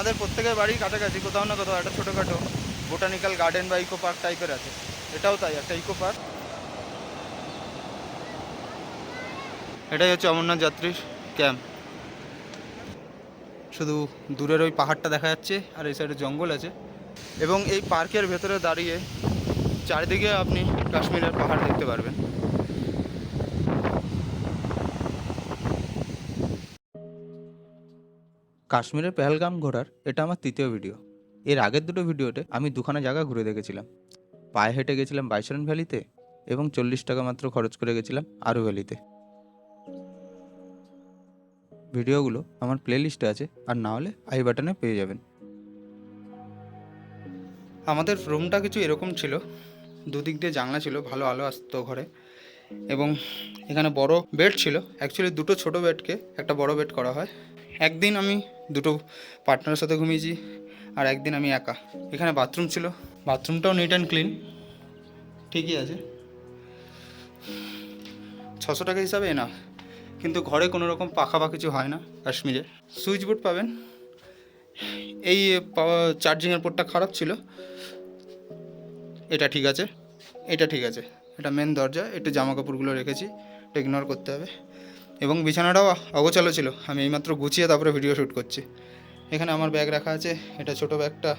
আমাদের প্রত্যেকের বাড়ি কাছাকাছি, কোথাও না কোথাও একটা ছোটোখাটো বোটানিক্যাল গার্ডেন বা ইকো পার্ক টাইপের আছে। এটাও তাই, একটা ইকো পার্ক এটাই হচ্ছে অমরনাথ যাত্রীর ক্যাম্প শুধু দূরের ওই পাহাড়টা দেখা যাচ্ছে, আর এই সাইডে জঙ্গল আছে। এবং এই পার্কের ভেতরে দাঁড়িয়ে চারিদিকে আপনি কাশ্মীরের পাহাড় দেখতে পারবেন। কাশ্মীরের পেহেলগাম ঘোরার এটা আমার তৃতীয় ভিডিও এর আগের দুটো ভিডিওতে আমি দুখানা জায়গা ঘুরে দেখেছিলাম। পায়ে হেঁটে গেছিলাম বাইসরন ভ্যালিতে এবং চল্লিশ টাকা মাত্র খরচ করে গেছিলাম আরু ভ্যালিতে। ভিডিওগুলো আমার প্লেলিস্টে আছে, আর না হলে আই বাটনে পেয়ে যাবেন। আমাদের রুমটা কিছু এরকম ছিল। দুদিক দিয়ে জানলা ছিল, ভালো আলো আসতো ঘরে। এবং এখানে বড় বেড ছিল। অ্যাকচুয়ালি দুটো ছোট বেডকে একটা বড় বেড করা হয়। একদিন আমি দুটো পার্টনারের সাথে ঘুমিয়েছি আর একদিন আমি একা। এখানে বাথরুম ছিল। বাথরুমটাও নিট অ্যান্ড ক্লিন ঠিকই আছে। ছশো টাকা হিসাবে না। কিন্তু ঘরে কোনো রকম পাখা বা কিছু হয় না কাশ্মীরে। সুইচ বোর্ড পাবেন। এই চার্জিংয়ের পোর্টটা খারাপ ছিল। এটা ঠিক আছে। এটা ঠিক আছে। এটা মেন দরজা। একটু জামা কাপড়গুলো রেখেছি। এটা ইগনোর করতে হবে। এবং বিছানাটাও অগোছালো ছিল। আমি এইমাত্র গুছিয়ে তারপরে ভিডিও শ্যুট করছি। এখানে আমার ব্যাগ রাখা আছে, এটা ছোট ব্যাগটা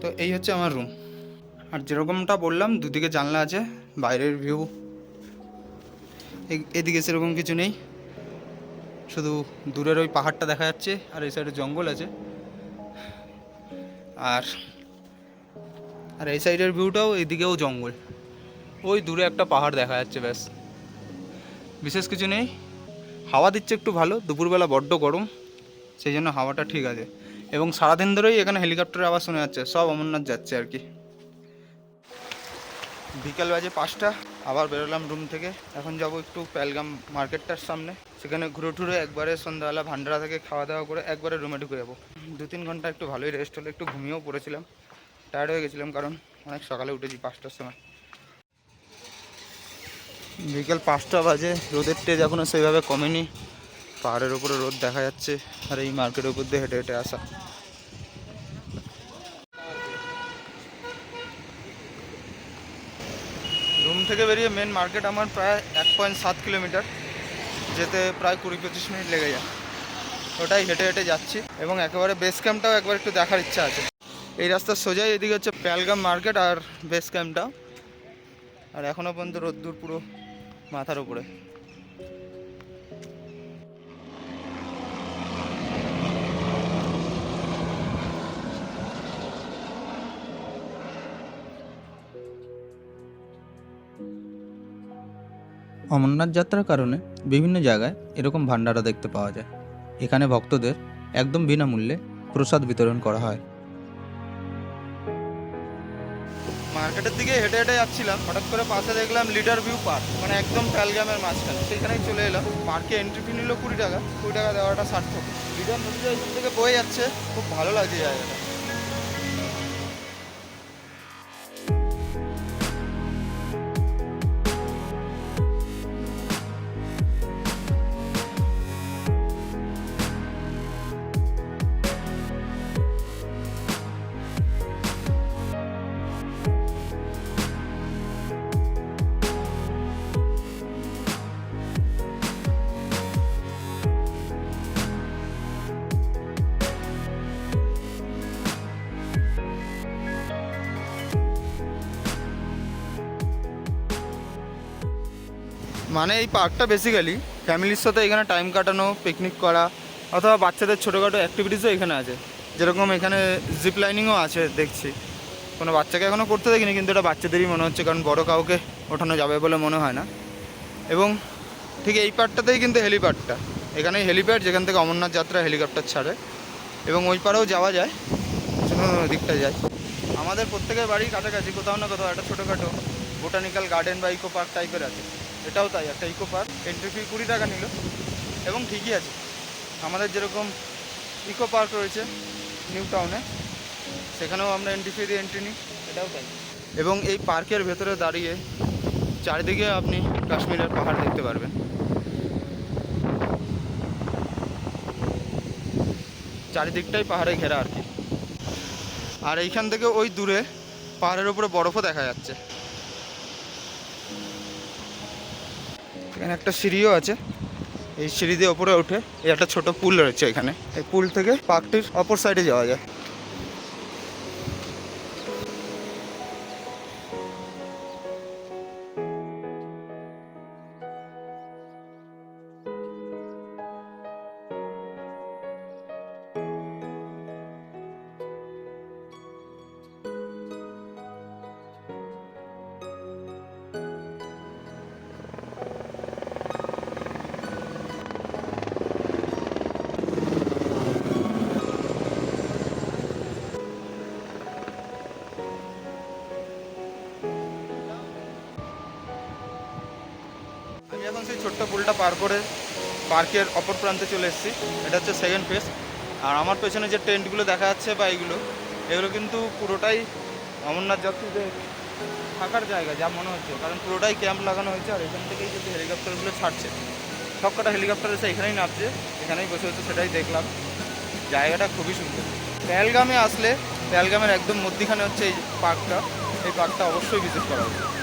তো এই হচ্ছে আমার রুম আর যেরকমটা বললাম, দুদিকে জানলা আছে, বাইরের ভিউ এদিকে সেরকম কিছু নেই। শুধু দূরের ওই পাহাড়টা দেখা যাচ্ছে, আর এই সাইডে জঙ্গল আছে। আর আর এই সাইডের ভিউটাও এদিকেও জঙ্গল। ওই দূরে একটা পাহাড় দেখা যাচ্ছে, ব্যাস। বিশেষ কিছু নেই। হাওয়া দিচ্ছে একটু ভালো, দুপুরবেলা বড্ড গরম, সেই জন্য হাওয়াটা ঠিক আছে। এবং সারাদিন ধরেই এখানে হেলিকপ্টারের আওয়াজ শোনা যাচ্ছে, সব অমরনাথ যাচ্ছে আর কি। বিকাল বাজে পাঁচটা, আবার বেরোলাম রুম থেকে। এখন যাব একটু প্যালগাম মার্কেটটার সামনে, সেখানে ঘুরে টুরে একবারে সন্ধ্যাবেলা ভান্ডারা থেকে খাওয়া দাওয়া করে একবারে রুমে ঢুকে যাব। দু তিন ঘণ্টা একটু ভালোই রেস্ট হলো, একটু ঘুমিয়েও পড়েছিলাম। টায়ার্ড হয়ে গেছিলাম কারণ অনেক সকালে উঠেছি পাঁচটার সময়। বিকেল পাঁচটা বাজে, রোদের টেজ এখনও সেইভাবে কমেনি। পাহাড়ের উপরে রোদ দেখা যাচ্ছে, আর এই মার্কেটের উপর দিয়ে হেঁটে হেঁটে আসা। রুম থেকে বেরিয়ে মেন মার্কেট আমার প্রায় এক পয়েন্ট সাত কিলোমিটার, যেতে প্রায় কুড়ি পঁচিশ মিনিট লেগে যায়। ওটাই হেঁটে হেঁটে যাচ্ছি, এবং একেবারে বেস ক্যাম্পটাও একবার একটু দেখার ইচ্ছা আছে। এই রাস্তার সোজাই এদিকে হচ্ছে প্যালগাম মার্কেট আর বেস ক্যাম্পটাও আর এখনও পর্যন্ত রোদ্দুর পুরো মাথার উপরে। অমরনাথ যাত্রার কারণে বিভিন্ন জায়গায় এরকম ভান্ডারা দেখতে পাওয়া যায়। এখানে ভক্তদের একদম বিনামূল্যে প্রসাদ বিতরণ করা হয়। মার্কেটের দিকে হেঁটে হেঁটে যাচ্ছিলাম, হঠাৎ করে পাশে দেখলাম লিডার ভিউ পার্ক মানে একদম প্যালগ্রামের মাঝখানে। সেখানেই চলে এলাম। পার্কে এন্ট্রি ফি নিল কুড়ি টাকা কুড়ি টাকা দেওয়াটা সার্থক। লিডার এখান থেকে বয়ে যাচ্ছে, খুব ভালো লাগছে জায়গাটা। মানে এই পার্কটা বেসিক্যালি ফ্যামিলির সাথে এখানে টাইম কাটানো পিকনিক করা, অথবা বাচ্চাদের ছোটোখাটো অ্যাক্টিভিটিসও এখানে আছে। যেরকম এখানে জিপ লাইনিংও আছে, দেখছি। কোনো বাচ্চাকে এখনও করতে দেখিনি, কিন্তু এটা বাচ্চাদেরই মনে হচ্ছে, কারণ বড় কাউকে ওঠানো যাবে বলে মনে হয় না। এবং ঠিক এই পার্টটাতেই কিন্তু হেলিপ্যাডটা। এখানেই হেলিপ্যাড, যেখান থেকে অমরনাথ যাত্রা হেলিকপ্টার ছাড়ে। এবং ওই পারেও যাওয়া যায়। দিকটা যায় আমাদের প্রত্যেকের বাড়ির কাছাকাছি, কোথাও না কোথাও একটা ছোটোখাটো বোটানিক্যাল গার্ডেন বা ইকো পার্ক টাইপের আছে। এটাও তাই, একটা ইকো পার্ক এন্ট্রি ফি কুড়ি টাকা নিল। এবং ঠিকই আছে, আমাদের যেরকম ইকো পার্ক রয়েছে নিউ টাউনে সেখানেও আমরা এন্ট্রি ফি দিয়ে এন্ট্রি নিই, এটাও তাই। এবং এই পার্কের ভেতরে দাঁড়িয়ে চারিদিকে আপনি কাশ্মীরের পাহাড় দেখতে পারবেন। চারিদিকটাই পাহাড়ে ঘেরা আর কি। আর এইখান থেকে ওই দূরে পাহাড়ের উপরে বরফও দেখা যাচ্ছে। এখানে একটা সিঁড়িও আছে। এই সিঁড়ি দিয়ে ওপরে উঠে এই একটা ছোট পুল রয়েছে এখানে। এই পুল থেকে পার্কটির অপর সাইডে যাওয়া যায়। ছোট্ট পুলটা পার করে পার্কের অপর প্রান্তে চলে এসেছি। এটা হচ্ছে সেকেন্ড ফেস আর আমার পেছনে যে টেন্টগুলো দেখা যাচ্ছে বা এইগুলো এগুলো কিন্তু পুরোটাই অমরনাথ যাত্রীদের থাকার জায়গা, যা মনে হচ্ছে। কারণ পুরোটাই ক্যাম্প লাগানো হয়েছে আর এখান থেকেই কিন্তু হেলিকপ্টারগুলো ছাড়ছে, সব কটা হেলিকপ্টার এসে এখানেই নামছে, এখানেই বসে হচ্ছে সেটাই দেখলাম। জায়গাটা খুবই সুন্দর। পেহেলগামে আসলে, পেহেলগামের একদম মধ্যিখানে হচ্ছে এই পার্কটা এই পার্কটা অবশ্যই ভিজিট করা উচিত।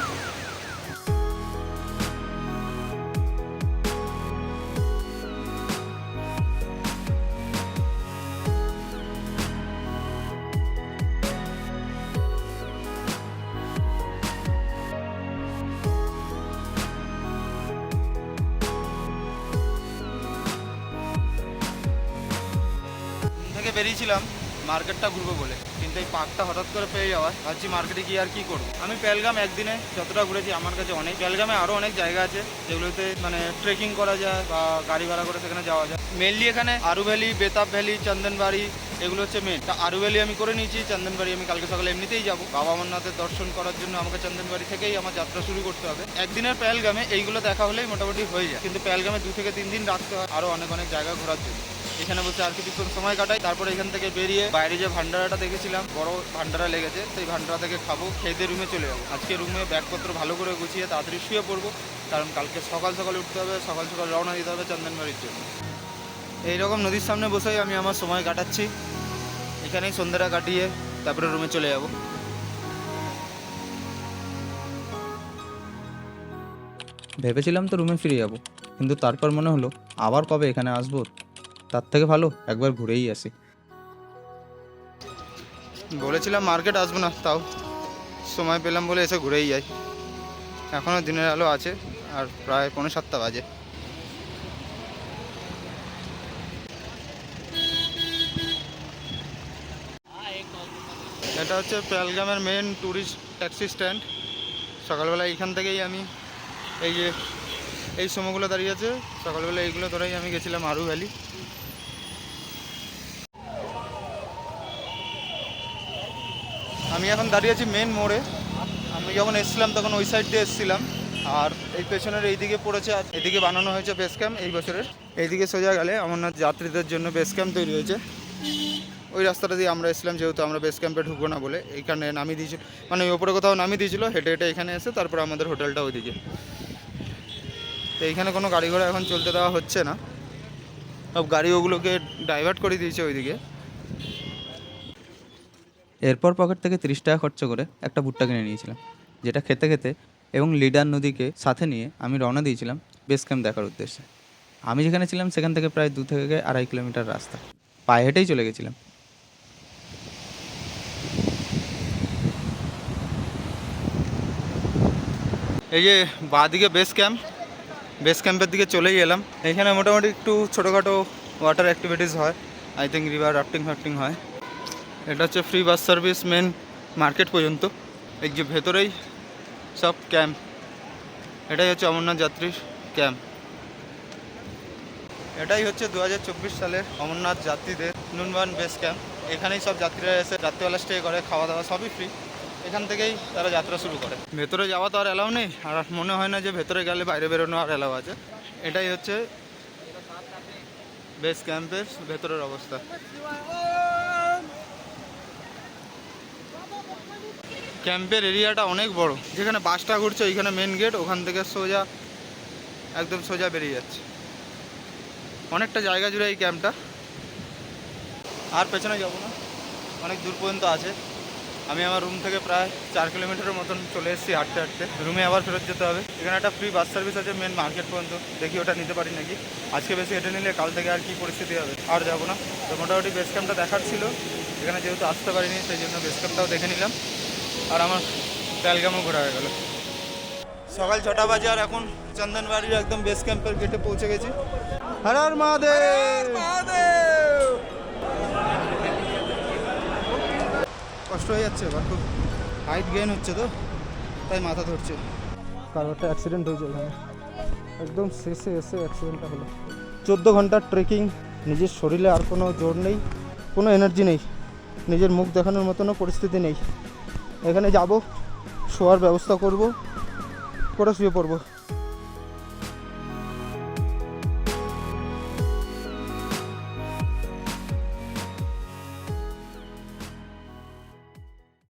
বেরিয়েছিলাম মার্কেটটা ঘুরবো বলে। কিন্তু এই পার্কটা হঠাৎ করে পেয়ে যাওয়া ভাবছি মার্কেটে গিয়ে আর কি করব। আমি পেলগাম একদিনে যতটা ঘুরেছি, আমার কাছে অনেক, পেলগামে আরও অনেক জায়গা আছে, যেগুলোতে মানে ট্রেকিং করা যায় বা গাড়ি ভাড়া করে সেখানে যাওয়া যায়। মেনলি এখানে আরু ভ্যালি বেতাব ভ্যালি চন্দনবাড়ি, এগুলো হচ্ছে মেন তা আরু ভ্যালি আমি করে নিয়েছি, চন্দনবাড়ি আমি কালকে সকালে এমনিতেই যাব। বাবা অমরনাথের দর্শন করার জন্য আমাকে চন্দনবাড়ি থেকেই আমার যাত্রা শুরু করতে হবে। একদিনের পেলগামে এইগুলো দেখা হলেই মোটামুটি হয়ে যায়। কিন্তু পেলগামে দু থেকে তিন দিন রাখতে হয় আরও অনেক অনেক জায়গা ঘোরার জন্য। এখানে বসে আর কিছুক্ষণ সময় কাটাই, তারপরে এখান থেকে বেরিয়ে বাইরে যে ভান্ডারাটা দেখেছিলাম, বড় ভান্ডারা লেগেছে, সেই ভান্ডারা থেকে খাব, খেয়ে রুমে চলে যাব। আজকে রুমে ব্যাগপত্র ভালো করে গুছিয়ে তাড়াতাড়ি শুয়ে পড়ব, কারণ কালকে সকাল সকাল উঠতে হবে, সকাল সকাল রওনা দিতে হবে চন্দনবাড়ির জন্য। এইরকম নদীর সামনে বসেই আমি আমার সময় কাটাচ্ছি। এখানেই সন্ধ্যাটা কাটিয়ে তারপরে রুমে চলে যাব। ভেবেছিলাম তো রুমে ফিরে যাব, কিন্তু তারপর মনে হলো, আবার কবে এখানে আসব? তার থেকে ভালো একবার ঘুরেই আসি। বলেছিলাম মার্কেট আসব না, তাও সময় পেলাম বলে এসে ঘুরেই যাই। এখনও দিনের আলো আছে, আর প্রায় পনেরো সাতটা বাজে। এটা হচ্ছে পেলগামের মেন ট্যুরিস্ট ট্যাক্সি স্ট্যান্ড সকালবেলা এইখান থেকেই আমি এই যে এই সময়গুলো দাঁড়িয়ে আছে। সকালবেলা এইগুলো ধরেই আমি গেছিলাম আরু ভ্যালি। আমি এখন দাঁড়িয়ে আছি মেন মোড়ে। আমি যখন এসেছিলাম তখন ওই সাইড দিয়ে এসেছিলাম। আর এই পেছনের এইদিকে পড়েছে এদিকে বানানো হয়েছে বেস ক্যাম্প এই বছরের। এইদিকে সোজা গেলে অমরনাথ যাত্রীদের জন্য বেস ক্যাম্প তৈরি হয়েছে। ওই রাস্তাটা দিয়ে আমরা এসেছিলাম, যেহেতু আমরা বেস ক্যাম্পে ঢুকবো না বলে। এইখানে নামিয়ে দিয়েছিল মানে ওই ওপরে কোথাও নামিয়ে দিয়েছিল, হেঁটে হেঁটে এখানে এসে তারপর আমাদের হোটেলটা ওইদিকে। তো এইখানে কোনো গাড়ি ঘোড়া এখন চলতে দেওয়া হচ্ছে না। সব গাড়ি ওগুলোকে ডাইভার্ট করে দিয়েছে ওইদিকে। এরপর পকেট থেকে তিরিশ টাকা খরচ করে একটা ভুট্টা কিনে নিয়েছিলাম যেটা খেতে খেতে এবং লিডার নদীকে সাথে নিয়ে আমি রওনা দিয়েছিলাম বেস ক্যাম্প দেখার উদ্দেশ্যে। আমি যেখানে ছিলাম সেখান থেকে প্রায় দু থেকে আড়াই কিলোমিটার রাস্তা। পায়ে হেঁটেই চলে গেছিলাম। এই যে বাঁদিকে বেস ক্যাম্প বেস ক্যাম্পের দিকে চলেই এলাম। এখানে মোটামুটি একটু ছোটোখাটো ওয়াটার অ্যাক্টিভিটিস হয়। আই থিঙ্ক রিভার রাফটিং ফাফটিং হয়। এটা হচ্ছে free bus service main market পর্যন্ত। এই যে ভেতরেই সব ক্যাম্প এটাই হচ্ছে অমরনাথ যাত্রীর ক্যাম্প এটাই হচ্ছে দু হাজার চব্বিশ সালের অমরনাথ যাত্রীদের নুনবান বেস ক্যাম্প এখানেই সব যাত্রীরা এসে রাত্রিবেলা স্টে করে, খাওয়া দাওয়া সবই ফ্রি এখান থেকেই তারা যাত্রা শুরু করে। ভেতরে যাওয়া তো আর এলাও নেই, আর মনে হয় না যে ভেতরে গেলে বাইরে বেরোনো আর এলাও আছে। এটাই হচ্ছে বেস ক্যাম্পের ভেতরের অবস্থা। ক্যাম্পের এরিয়াটা অনেক বড়। যেখানে বাসটা ঘুরছে, ওইখানে মেন গেট ওখান থেকে সোজা, একদম সোজা বেরিয়ে যাচ্ছে। অনেকটা জায়গা জুড়ে এই ক্যাম্পটা। আর পেছনে যাব না। অনেক দূর পর্যন্ত আছে। আমি আমার রুম থেকে প্রায় চার কিলোমিটারের মতন চলে এসেছি হাঁটতে হাঁটতে। রুমে আবার ফেরত যেতে হবে। এখানে একটা ফ্রি বাস সার্ভিস আছে মেন মার্কেট পর্যন্ত। দেখি ওটা নিতে পারি নাকি। আজকে বেশি হেঁটে নিলে কাল থেকে আর কি পরিস্থিতি হবে? আর যাব না। তো মোটামুটি বেস ক্যাম্পটা দেখার ছিল। এখানে যেহেতু আসতে পারিনি, সেই জন্য বেস ক্যাম্পটাও দেখে নিলাম। আর আমার প্যালগামও ঘোরা হয়ে গেল। সকাল ছটা বাজে আর এখন চন্দনবাড়ির একদম বেস ক্যাম্পের গেটে পৌঁছে গেছি। হর হর মহাদেব! কষ্ট হয়ে যাচ্ছে এবার খুব হাইট গেইন হচ্ছে তো তাই মাথা ধরছে। কারও একটা অ্যাক্সিডেন্ট হয়েছে এখানে একদম শেষে এসে অ্যাক্সিডেন্টটা হলো। চোদ্দ ঘণ্টার ট্রেকিং নিজের শরীরে আর কোনো জোর নেই কোনো এনার্জি নেই নিজের মুখ দেখানোর মতনও পরিস্থিতি নেই। এখানে যাব শোয়ার ব্যবস্থা করব করে শুয়ে পড়ব।